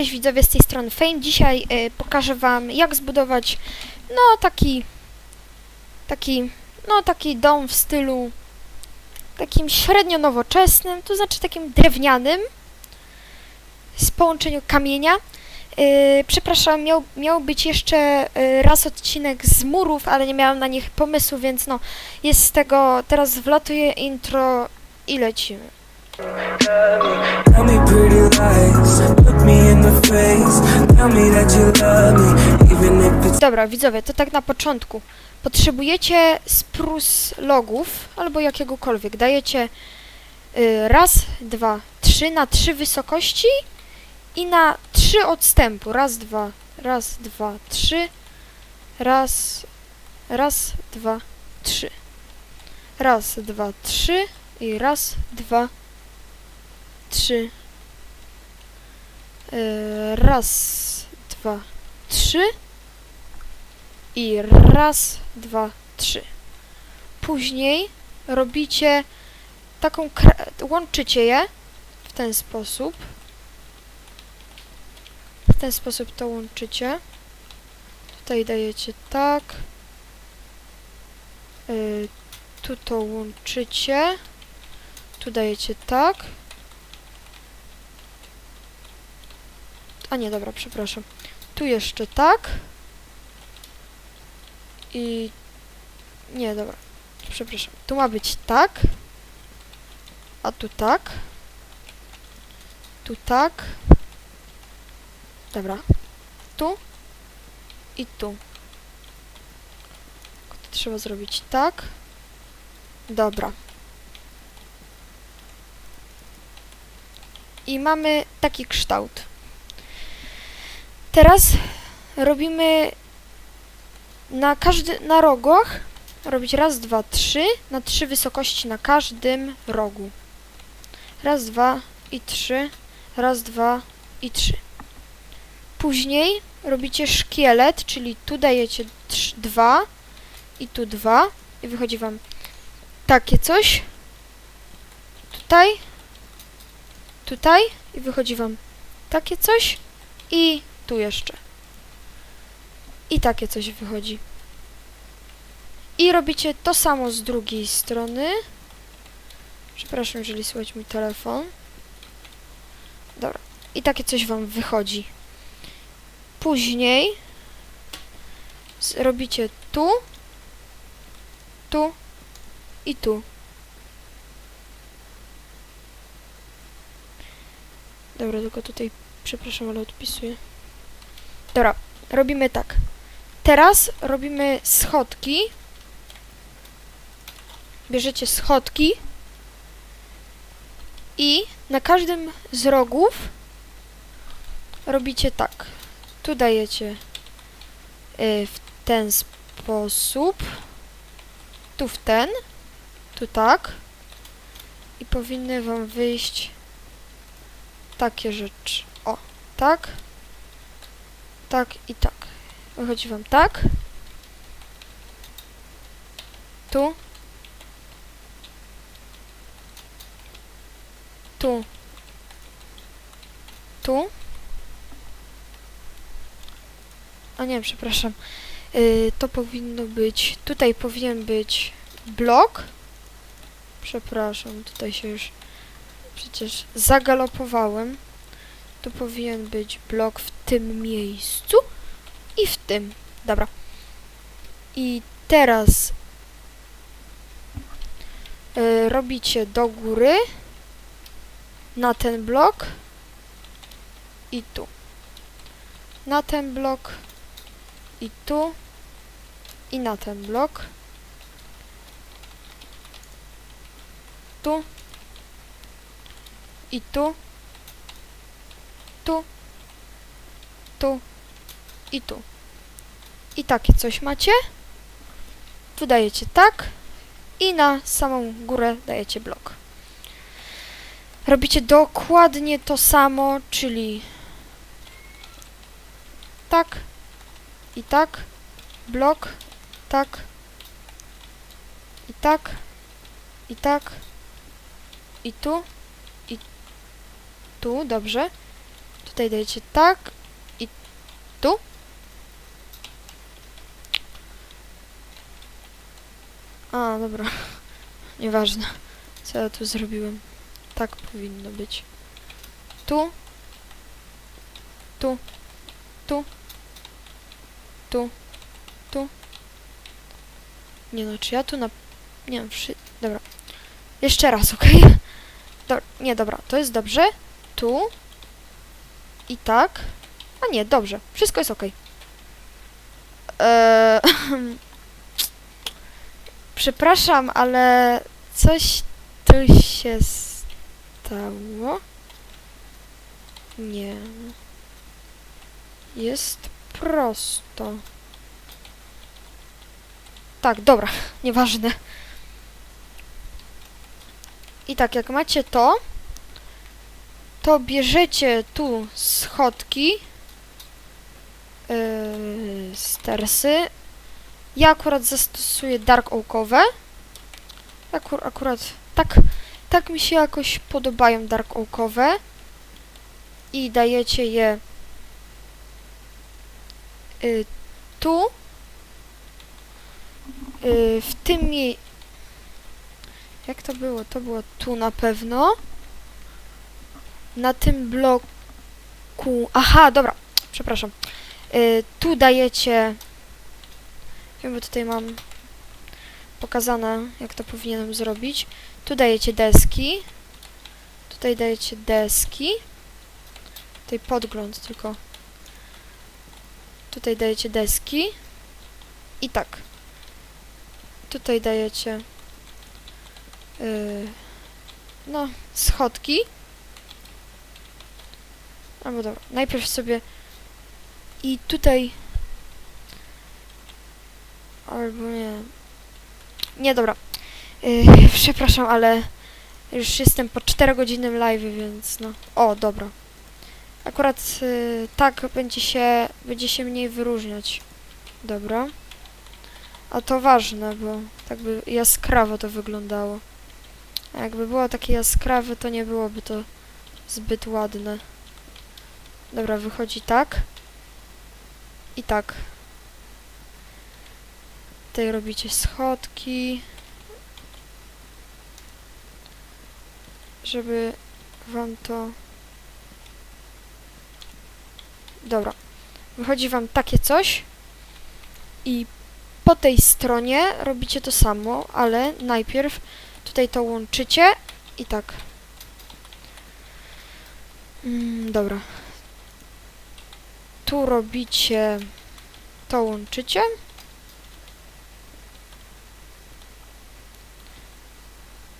Cześć widzowie z tej strony Fame. Dzisiaj y, pokażę wam jak zbudować no taki taki no taki dom w stylu takim średnio nowoczesnym, to znaczy takim drewnianym z połączeniu kamienia. Y, przepraszam, miał, miał być jeszcze y, raz odcinek z murów, ale nie miałam na nich pomysłu, więc no jest z tego, teraz wlatuje intro i lecimy. Tell me pretty lies, look me in the face. Tell me that you love me, even if it's Dobra, widzowie, to tak na początku. Potrzebujecie sprus logów albo jakiegokolwiek. Dajecie y, raz, dwa, trzy na trzy wysokości i na trzy odstępu. Raz, dwa, raz, dwa, trzy. Raz, raz, dwa, trzy. Raz, dwa, trzy i raz, dwa, trzy. Y, raz, dwa, trzy. I raz, dwa, trzy. Później robicie taką, łączycie je w ten sposób. W ten sposób to łączycie. Tutaj dajecie tak. Y, tu to łączycie. Tu dajecie tak. A nie, dobra, przepraszam. Tu jeszcze tak. I... Nie, dobra. Przepraszam. Tu ma być tak. A tu tak. Tu tak. Dobra. Tu. I tu. To trzeba zrobić tak. Dobra. I mamy taki kształt. Teraz robimy na każdy, na rogach robić raz, dwa, trzy, na trzy wysokości na każdym rogu. Raz, dwa i trzy, raz, dwa i trzy. Później robicie szkielet, czyli tu dajecie trz- dwa i tu dwa i wychodzi wam takie coś. Tutaj, tutaj i wychodzi wam takie coś i tu jeszcze. I takie coś wychodzi. I robicie to samo z drugiej strony. Przepraszam, jeżeli słychać mój telefon. Dobra. I takie coś wam wychodzi. Później robicie tu, tu i tu. Dobra, tylko tutaj, przepraszam, ale odpisuję. Dobra, robimy tak. Teraz robimy schodki. Bierzecie schodki i na każdym z rogów robicie tak. Tu dajecie y, w ten sposób. Tu w ten. Tu tak. I powinny wam wyjść takie rzeczy. O, tak. Tak i tak. Wychodzi wam tak. Tu. Tu. Tu. A nie, przepraszam. Yy, to powinno być. Tutaj powinien być blok. Przepraszam, tutaj się już przecież zagalopowałem. Tu powinien być blok w tym miejscu i w tym. Dobra. I teraz y, robicie do góry na ten blok i tu. Na ten blok i tu i na ten blok. Tu i tu. Tu. Tu i tu. I takie coś macie. Tu dajecie tak i na samą górę dajecie blok. Robicie dokładnie to samo, czyli tak i tak, blok, tak i tak i tak i tu i tu, dobrze. Tutaj dajecie tak tu. A, dobra. Nieważne, co ja tu zrobiłem. Tak powinno być. Tu. Tu. Tu. Tu. Tu. Nie no, czy ja tu na... Nie wiem, wszy... Dobra. Jeszcze raz? Do... Nie, dobra, to jest dobrze. Tu. I tak. A nie, dobrze. Wszystko jest okej. Eee... Przepraszam, ale coś tu się stało. Nie. Jest prosto. Tak, dobra, nieważne. I tak, jak macie to, to bierzecie tu schodki, stersy. Ja akurat zastosuję dark oakowe. Akur akurat tak, tak mi się jakoś podobają dark oakowe. I dajecie je y, tu. Y, w tym mie... Jak to było? To było tu na pewno. Na tym bloku... Aha, dobra. Przepraszam. Y, tu dajecie... Wiem, bo tutaj mam pokazane, jak to powinienem zrobić. Tu dajecie deski. Tutaj dajecie deski. Tutaj podgląd tylko. Tutaj dajecie deski. I tak. Tutaj dajecie yy, no, schodki. Albo dobra, najpierw sobie i tutaj albo nie nie, dobra yy, przepraszam, ale już jestem po 4 godzinnym live, więc no, o, dobra akurat yy, tak będzie się będzie się mniej wyróżniać dobra a to ważne, bo tak by jaskrawo to wyglądało. A jakby było takie jaskrawe, to nie byłoby to zbyt ładne. Dobra, wychodzi tak. I tak. Tutaj robicie schodki. Żeby wam to... Dobra. Wychodzi wam takie coś. I po tej stronie robicie to samo, ale najpierw tutaj to łączycie i tak. Mm, dobra. Tu robicie, to łączycie.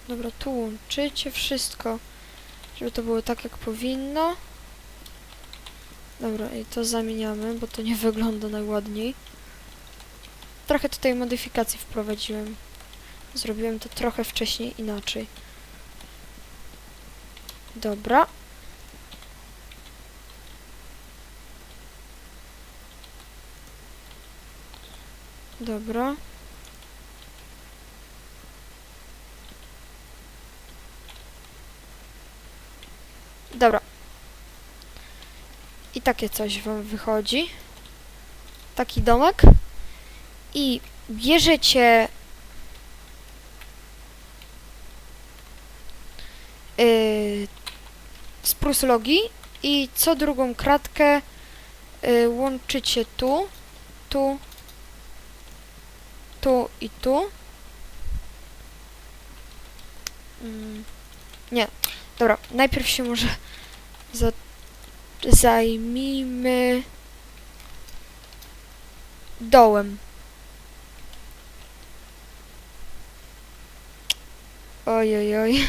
Dobra, tu łączycie wszystko, żeby to było tak jak powinno. Dobra, i to zamieniamy, bo to nie wygląda najładniej trochę tutaj modyfikacji wprowadziłem. Zrobiłem to trochę wcześniej inaczej. Dobra. Dobra. Dobra. I takie coś wam wychodzi. Taki domek i bierzecie yy, i co drugą kratkę yy, łączycie tu, tu, tu i tu. Mm, nie, dobra, najpierw się może za, zajmijmy dołem. Oj, oj, oj.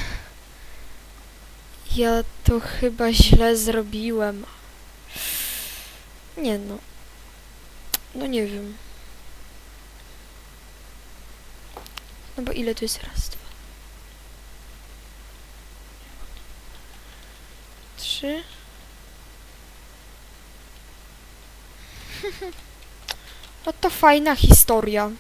Ja to chyba źle zrobiłem. Nie no. No nie wiem. No bo ile tu jest raz, dwa. Trzy. No to fajna historia.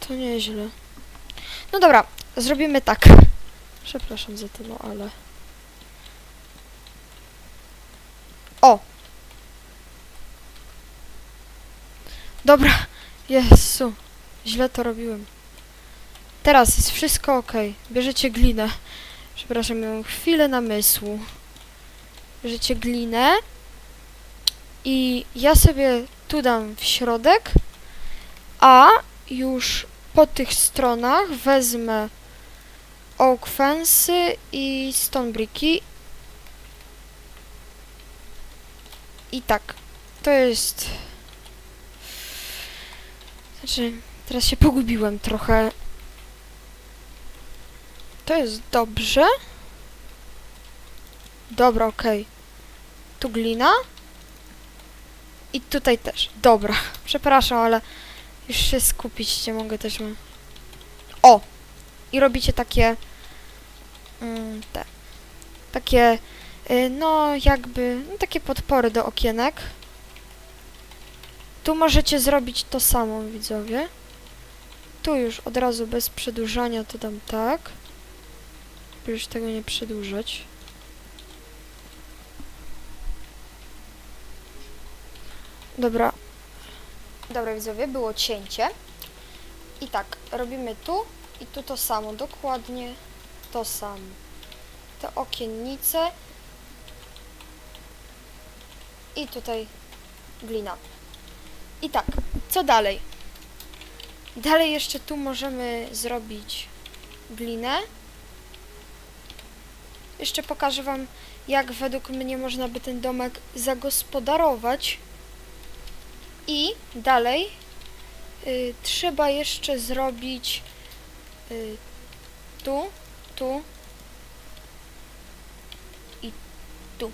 To nieźle. No dobra, zrobimy tak. Przepraszam za to, no ale... O! Dobra, Jezu, źle to robiłem. Teraz jest wszystko ok. Bierzecie glinę. Przepraszam, miałem chwilę namysłu. Bierzecie glinę i ja sobie tu dam w środek, a już po tych stronach wezmę oak fence i stone bricky i tak, to jest znaczy, teraz się pogubiłem trochę to jest dobrze dobra, okej tu glina i tutaj też, dobra przepraszam, ale już się skupić nie mogę też. O! I robicie takie mm, te takie y, no jakby no, takie podpory do okienek. Tu możecie zrobić to samo, widzowie. Tu już od razu bez przedłużania to dam tak. By już tego nie przedłużać. Dobra, Dobra widzowie, było cięcie. I tak, robimy tu i tu to samo, dokładnie to samo. Te okiennice i tutaj glina. I tak, co dalej? Dalej jeszcze tu możemy zrobić glinę. Jeszcze pokażę wam, jak według mnie można by ten domek zagospodarować. I dalej y, trzeba jeszcze zrobić y, tu, tu i tu.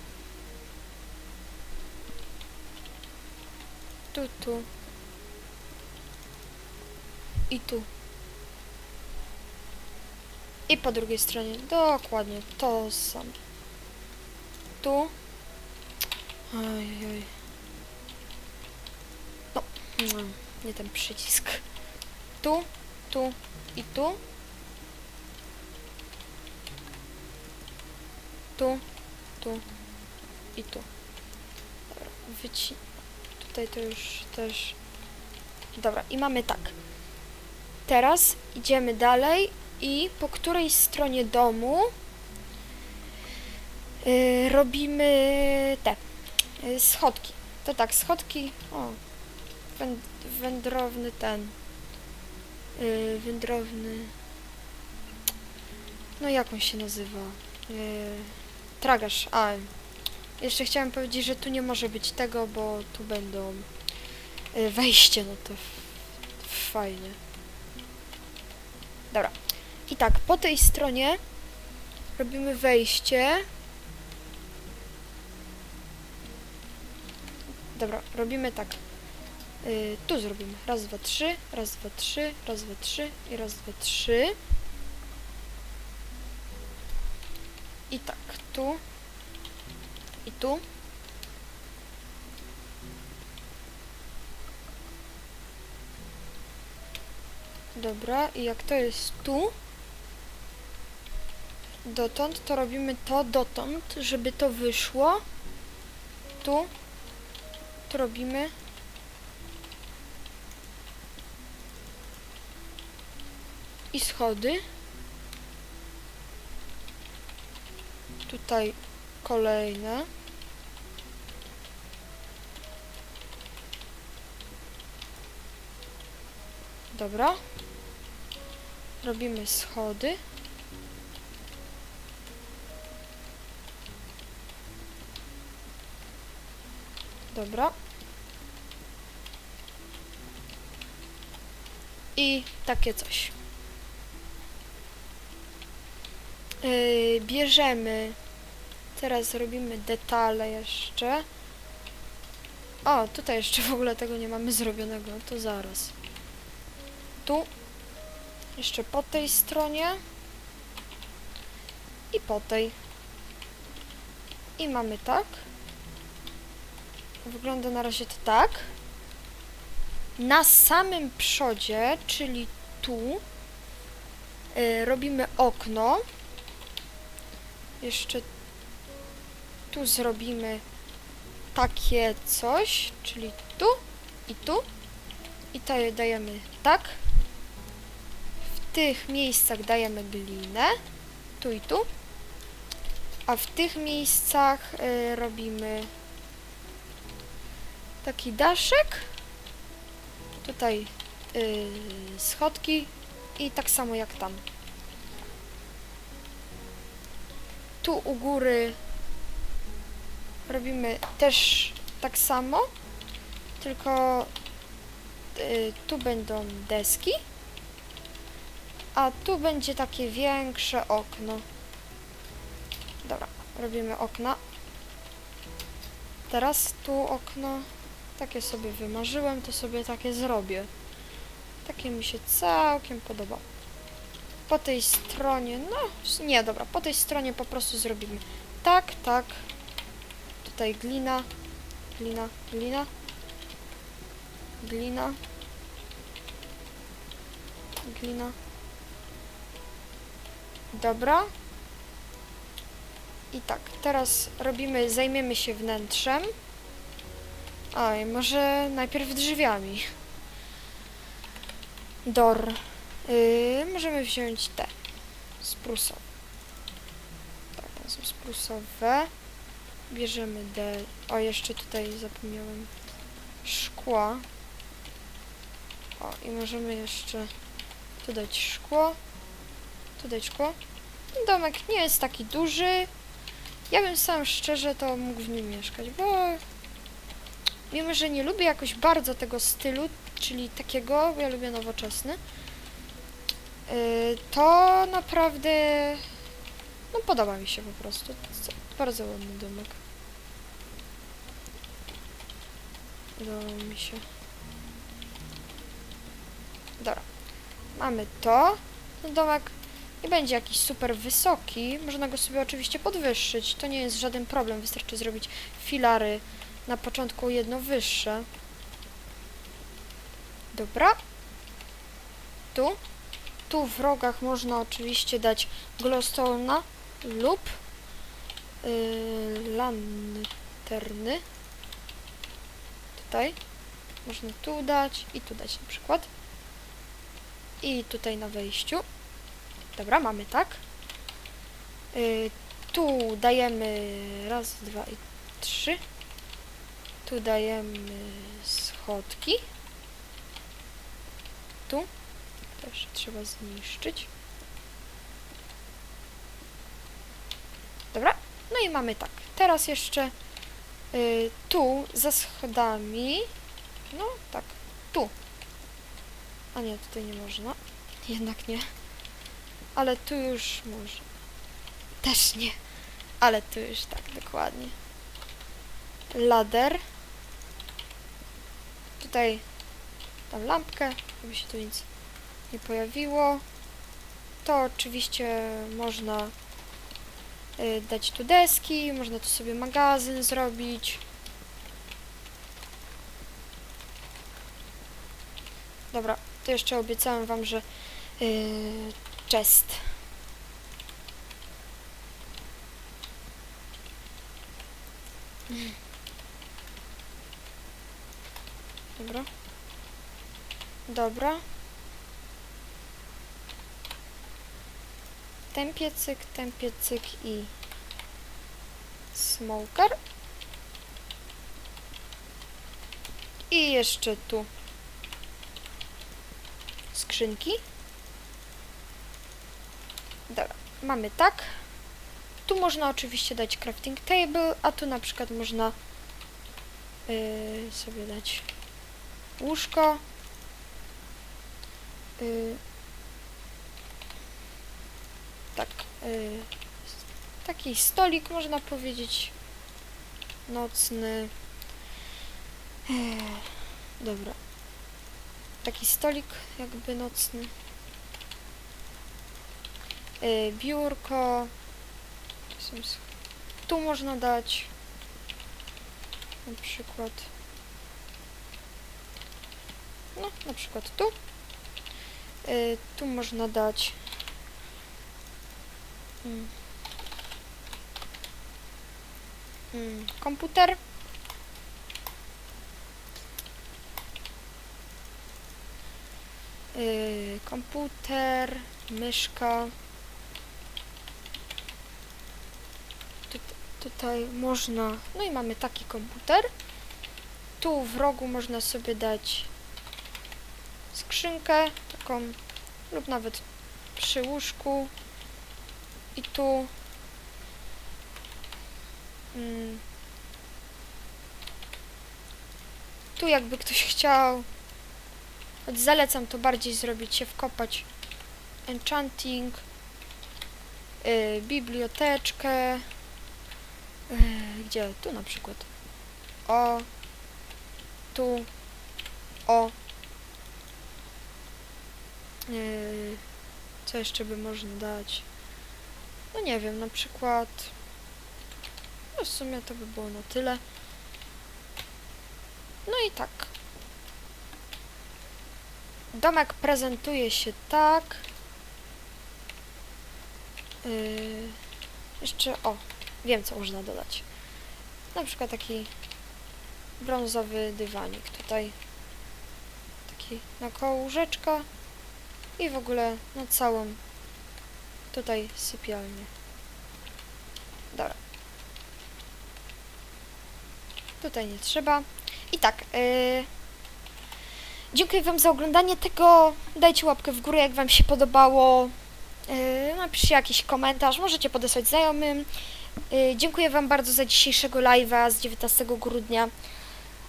Tu, tu i tu. I po drugiej stronie dokładnie to samo. Tu. Oj, oj. No, nie ten przycisk. Tu, tu i tu. Tu, tu i tu. Dobra. Tutaj to już też... Dobra, i mamy tak. Teraz idziemy dalej i po której stronie domu yy, robimy te yy, schodki. To tak, schodki... O, węd wędrowny ten. Yy, wędrowny. No jak on się nazywa? Yy, tragarz. A. Jeszcze chciałem powiedzieć, że tu nie może być tego, bo tu będą yy, wejście, no to fajnie. Dobra. I tak, po tej stronie robimy wejście. Dobra, robimy tak. Y, tu zrobimy. Raz, dwa, trzy, raz, dwa, trzy, raz, dwa, trzy i raz, dwa, trzy. I tak, tu. I tu. Dobra, i jak to jest tu, dotąd, to robimy to dotąd, żeby to wyszło. Tu. Tu robimy i schody. Tutaj kolejne. Dobra. Robimy schody. Dobra. I takie coś. Yy, bierzemy. Teraz robimy detale jeszcze. O, tutaj jeszcze w ogóle tego nie mamy zrobionego. To zaraz. Tu. Jeszcze po tej stronie. I po tej. I mamy tak. Wygląda na razie to tak. Na samym przodzie, czyli tu, y, robimy okno. Jeszcze tu zrobimy takie coś, czyli tu i tu. I to dajemy tak. W tych miejscach dajemy glinę. Tu i tu. A w tych miejscach y, robimy taki daszek. Tutaj y, schodki i tak samo jak tam. Tu u góry robimy też tak samo, tylko y, tu będą deski, a tu będzie takie większe okno. Dobra, robimy okna. Teraz tu okno. Takie sobie wymarzyłem, to sobie takie zrobię. Takie mi się całkiem podoba. Po tej stronie, no nie, dobra, po tej stronie po prostu zrobimy tak, tak. Tutaj glina, glina, glina, glina, glina. Dobra. I tak, teraz robimy, zajmiemy się wnętrzem. I może najpierw drzwiami. Dor. Yy, możemy wziąć te. Sprusowe. Tak, one są sprusowe. Bierzemy D. O, jeszcze tutaj zapomniałem. Szkła. O, i możemy jeszcze tu dać szkło. Tu dać szkło. Domek nie jest taki duży. Ja bym sam szczerze to mógł w nim mieszkać, bo mimo, że nie lubię jakoś bardzo tego stylu, czyli takiego, ja lubię nowoczesny, yy, to naprawdę no podoba mi się po prostu. Bardzo ładny domek. Podoba mi się. Dobra. Mamy to. Ten domek nie będzie jakiś super wysoki. Można go sobie oczywiście podwyższyć. To nie jest żaden problem. Wystarczy zrobić filary na początku jedno wyższe. Dobra. Tu. Tu w rogach można oczywiście dać glowstone'a lub lanterny. Tutaj. Można tu dać i tu dać na przykład. I tutaj na wejściu. Dobra, mamy tak. Y, tu dajemy raz, dwa i trzy. Tu dajemy schodki. Tu też trzeba zniszczyć. Dobra, no i mamy tak. Teraz jeszcze y, tu za schodami. No tak, tu. A nie, tutaj nie można. Jednak nie. Ale tu już może. Też nie. Ale tu już tak, dokładnie. Lader. Tutaj tam lampkę, żeby się tu nic nie pojawiło. To oczywiście można dać tu deski, można tu sobie magazyn zrobić. Dobra, to jeszcze obiecałem wam, że yy, chest. Dobra. Dobra. Ten piecyk, ten piecyk i smoker. I jeszcze tu skrzynki. Dobra, mamy tak. Tu można oczywiście dać crafting table, a tu na przykład można yy, sobie dać łóżko. Yy, tak, yy, taki stolik można powiedzieć nocny. Yy, dobra. Taki stolik jakby nocny. Yy, biurko. Tu można dać na przykład no, na przykład tu. Yy, tu można dać Mm. Mm, komputer. Yy, komputer, myszka. Tut tutaj można. No i mamy taki komputer. Tu w rogu można sobie dać skrzynkę, taką lub nawet przy łóżku. I tu. Mm, tu jakby ktoś chciał. Choć zalecam to bardziej zrobić się wkopać. Enchanting. Yy, biblioteczkę. Yy, gdzie? Tu na przykład. O. Tu. O. Yy, co jeszcze by można dać no nie wiem, na przykład. No w sumie to by było na tyle. No i tak. Domek prezentuje się tak. Yy, jeszcze, o, wiem co można dodać. Na przykład taki brązowy dywanik tutaj. Taki na koło łóżeczka i w ogóle na całą tutaj sypialnię. Dobra. Tutaj nie trzeba. I tak, yy, dziękuję Wam za oglądanie tego. Dajcie łapkę w górę, jak Wam się podobało. Yy, napiszcie jakiś komentarz, możecie podesłać znajomym. Yy, dziękuję Wam bardzo za dzisiejszego live'a z 19 grudnia.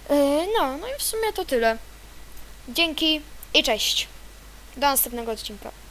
Yy, no, no i w sumie to tyle. Dzięki i cześć. Do następnego odcinka.